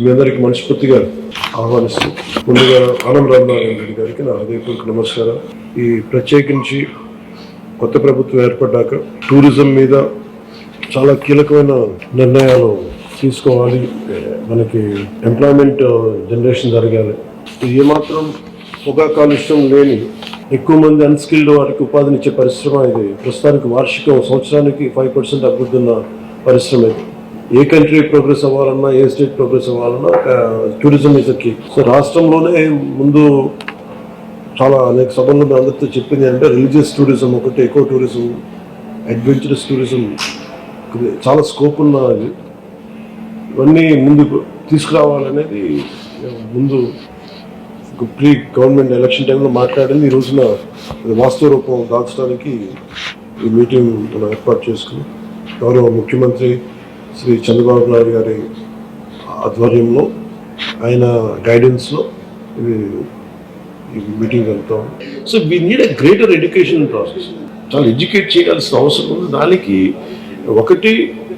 మీ అందరికి మనస్ఫూర్తిగా ఆహ్వానిస్తూ ముందుగా ఆనం రామనారాయణ రెడ్డి గారికి నా హృదయపూర్వక నమస్కారం. ఈ ప్రత్యేకించి కొత్త ప్రభుత్వం ఏర్పడ్డాక టూరిజం మీద చాలా కీలకమైన నిర్ణయాలు తీసుకోవాలి. మనకి ఎంప్లాయ్మెంట్ జనరేషన్ జరగాలి. ఏమాత్రం పొగా కాలుష్యం లేని ఎక్కువ మంది అన్స్కిల్డ్ వారికి ఉపాధినిచ్చే పరిశ్రమ ఇది. ప్రస్తుతానికి వార్షికం సంవత్సరానికి ఫైవ్ పర్సెంట్ అభివృద్ధి ఉన్న పరిశ్రమ ఇది. ఏ కంట్రీ ప్రోగ్రెస్ అవ్వాలన్నా ఏ స్టేట్ ప్రోగ్రెస్ అవ్వాలన్నా టూరిజం ఇస్ కీ సో రాష్ట్రంలోనే ముందు చాలా అనేక సభల్లో మేము అందరితో చెప్పింది అంటే రిలీజియస్ టూరిజం ఒకటి ఎకో టూరిజం అడ్వెంచరస్ టూరిజం చాలా స్కోప్ ఉన్నది ఇవన్నీ ముందుకు తీసుకురావాలనేది ముందు ప్రీ గవర్నమెంట్ ఎలక్షన్ టైంలో మాట్లాడింది. ఈ రోజున వాస్తవ రూపం దాల్చడానికి ఈ మీటింగ్ మనం ఏర్పాటు చేసుకుని గౌరవ ముఖ్యమంత్రి శ్రీ చంద్రబాబు నాయుడు గారి ఆధ్వర్యంలో ఆయన గైడెన్స్లో ఇవి మీటింగ్ వెళ్తాం so we need a greater education process చాలా ఎడ్యుకేట్ చేయాల్సిన అవసరం ఉంది. దానికి ఒకటి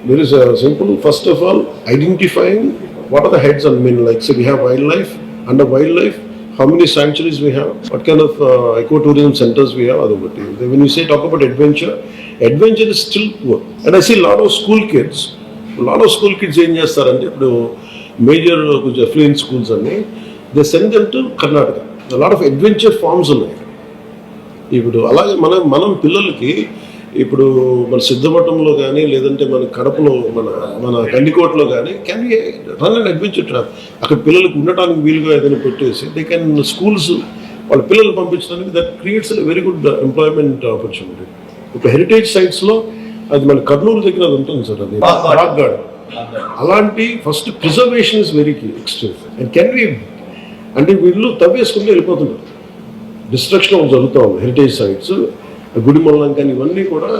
there is simple first of all identifying what are the heads and mean like so we have wildlife and wildlife how many sanctuaries we have what kind of eco tourism centres we have అదొకటి when you talk about adventure adventure is still poor and I see lot of school kids lot of school kids ఏం చేస్తారంటే ఇప్పుడు major కొంచెం affluent schools అన్ని they send them to Karnataka lot of adventure farms ఉన్నాయి. ఇప్పుడు అలాగే మనం మనం పిల్లలకి ఇప్పుడు మన సిద్ధమఠంలో కానీ లేదంటే మన కడపలో మన మన గండికోటలో కానీ can run and adventure trap అక్కడ పిల్లలకు ఉండటానికి వీలుగా ఏదైనా పెట్టేసి దే కెన్ స్కూల్స్ వాళ్ళ పిల్లలు పంపించడానికి that creates very good employment opportunity ఇప్పుడు హెరిటేజ్ సైట్స్లో అది మన కర్నూలు దగ్గర అది ఉంటుంది సార్ అది రాక్ గార్డెన్ అలాంటి first preservation is very extreme and can we అంటే వీళ్ళు తవ్వేసుకుని వెళ్ళిపోతున్నారు. డిస్ట్రక్షన్ జరుగుతూ ఉంది హెరిటేజ్ సైట్స్ గుడిమల్లం కానీ ఇవన్నీ కూడా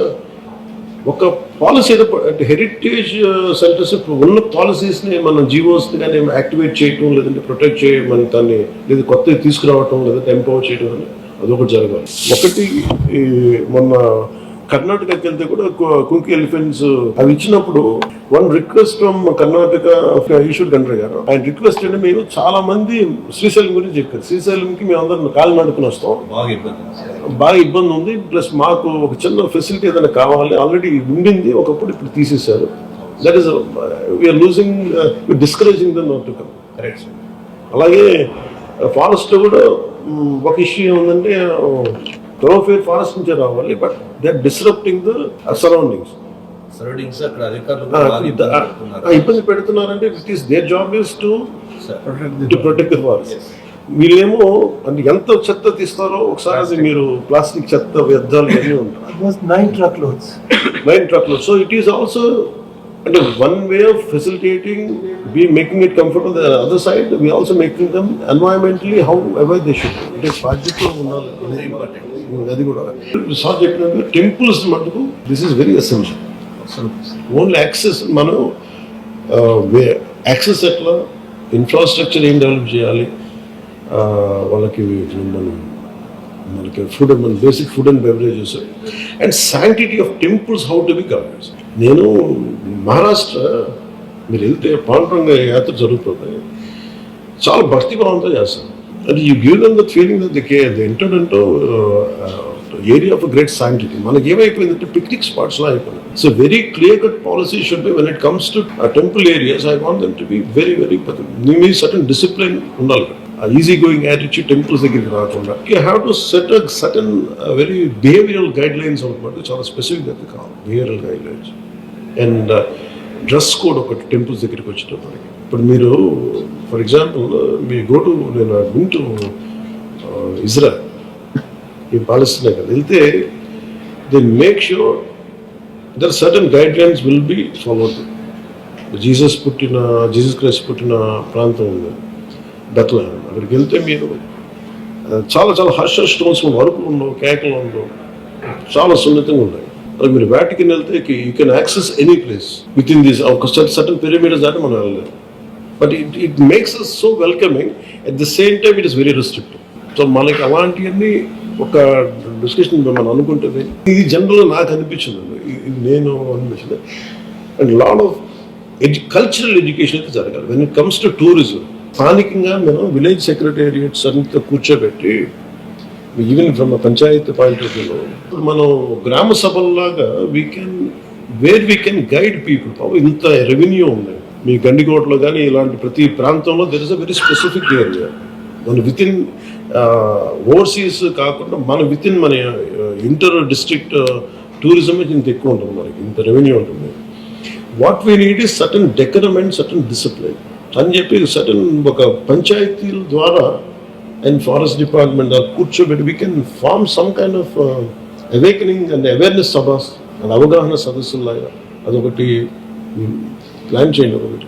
ఒక పాలసీ ఏదో అంటే హెరిటేజ్ సెంటర్స్ ఉన్న పాలసీస్ని మన జీవోస్ని కానీ యాక్టివేట్ చేయటం లేదంటే ప్రొటెక్ట్ చేయమని దాన్ని లేదా కొత్తవి తీసుకురావటం లేదంటే ఎంపవర్ చేయడం అని అదొకటి జరగాలి. ఒకటి మొన్న కర్ణాటకకి వెళ్తే కూడా కుంకి ఎలిఫెంట్స్ అవి ఇచ్చినప్పుడు one request from Karnataka Eshwar Khandre garu. ఆయన రిక్వెస్ట్ అంటే మేము చాలా మంది శ్రీశైలం గురించి చెప్పారు. శ్రీశైలంకి మేము అందరం కాలు నడుపుని వస్తాం. బాగా ఇబ్బంది బాగా ఇబ్బంది ఉంది. ప్లస్ మాకు ఒక చిన్న ఫెసిలిటీ ఏదైనా కావాలి. ఆల్రెడీ ఉండింది. ఒకప్పుడు ఇప్పుడు తీసేశారు. That is we're losing discouraging the not to come అలాగే ఫారెస్ట్ కూడా ఒక ఇష్యూ ఏముందంటే థరోఫేర్ ఫారెస్ట్ నుంచే రావాలి but they disrupting the surroundings surroundings అక్కడ అధికారులు ఇబ్బంది పెడుతున్నారంటే it is their job is to protect the forest వీళ్ళేమో ఎంత చెత్త తీస్తారో ఒకసారి మీరు ప్లాస్టిక్ చెత్త వ్యర్థాలు ఇవన్నీ ఉంటాయి. Nine truck loads so it is also అంటే one way of facilitating be making it comfortable other side we also making them environmentally how avoid దిషన్ it is బాధ్యతలో ఉన్నారు అది కూడా. సార్ చెప్పినట్టు టెంపుల్స్ మటుకు this is very essential only access మనం access ఎట్లా? Infrastructure ఏం డెవలప్ చేయాలి? వాళ్ళకి మనం మనకి ఫుడ్ మన basic food and beverages and sanctity of temples how to be governance నేను మహారాష్ట్ర మీరు వెళ్తే పాండురంగ యాత్ర జరుగుతుంది. చాలా భక్తి భావంతో చేస్తాను. అంటే you give them the feeling that the care the enter అంటూ ఏరియా ఆఫ్ గ్రేట్ శాంటిటీ మనకి ఏమైపోయిందంటే పిక్నిక్ స్పాట్స్ లా అయిపోయింది. So very clear cut policy should be when it comes to temple areas I want them to be very very మీ మీద certain discipline ఉండాలి easy going attitude temples దగ్గరికి రాకుండా you have to set a certain very behavioural guidelines అనమాట చాలా స్పెసిఫిక్గా కావాలి behavioural guidelines and dress code ఒకటి temples దగ్గరికి వచ్చేటప్పటికి. ఇప్పుడు మీరు ఫర్ ఎగ్జాంపుల్ మీ గోటు నేను గుంటూ ఇజ్రాయల్ ఈ పాలిస్తున్నా కదా వెళ్తే they make sure their certain guidelines will be followed Jesus పుట్టిన జీసస్ క్రైస్ట్ పుట్టిన ప్రాంతం ఉంది బెత్లహేమ్. అక్కడికి వెళ్తే మీరు చాలా చాలా హర్ష స్టోన్స్ వరకులు ఉండవు కేకలు ఉండవు చాలా సున్నితంగా ఉన్నాయి. అది మీరు వాటికి వెళ్తే you can access any place within this ఒక సర్టన్ పిరమిడ్స్ దాటి మనం వెళ్ళలేదు but it it makes us so welcoming at the same time it is very restrictive so మనకి అలాంటివన్నీ ఒక డిస్కషన్ మనం అనుకుంటుంది ఇది జనరల్గా నాకు అనిపించింది ఇది నేను అనిపించింది. And lot of edu cultural education అయితే జరగాలి. When it comes to tourism స్థానికంగా మనం విలేజ్ సెక్రటేరియట్స్ అంతా కూర్చోబెట్టి even from panchayat point of వ్యూలో మనం గ్రామ సభల్లాగా we can where we can guide people పాపం ఇంత రెవెన్యూ ఉంది. మీ గండికోటలో కానీ ఇలాంటి ప్రతి ప్రాంతంలో there is a very specific area మన విత్ ఇన్ ఓవర్సీస్ కాకుండా మన విత్ ఇన్ మన ఇంటర్ డిస్ట్రిక్ట్ టూరిజం ఇంత ఎక్కువ ఉంటుంది మనకి ఇంత రెవెన్యూ ఉంటుంది. What we need is certain decorum and certain discipline అని చెప్పి సటన్ ఒక పంచాయతీల ద్వారా అండ్ ఫారెస్ట్ డిపార్ట్మెంట్ కూర్చోబెట్టి we can form some kind of awakening and awareness sabhas and అవగాహన సదస్సులాగా అదొకటి ప్లాన్ చేయండి ఒకటి.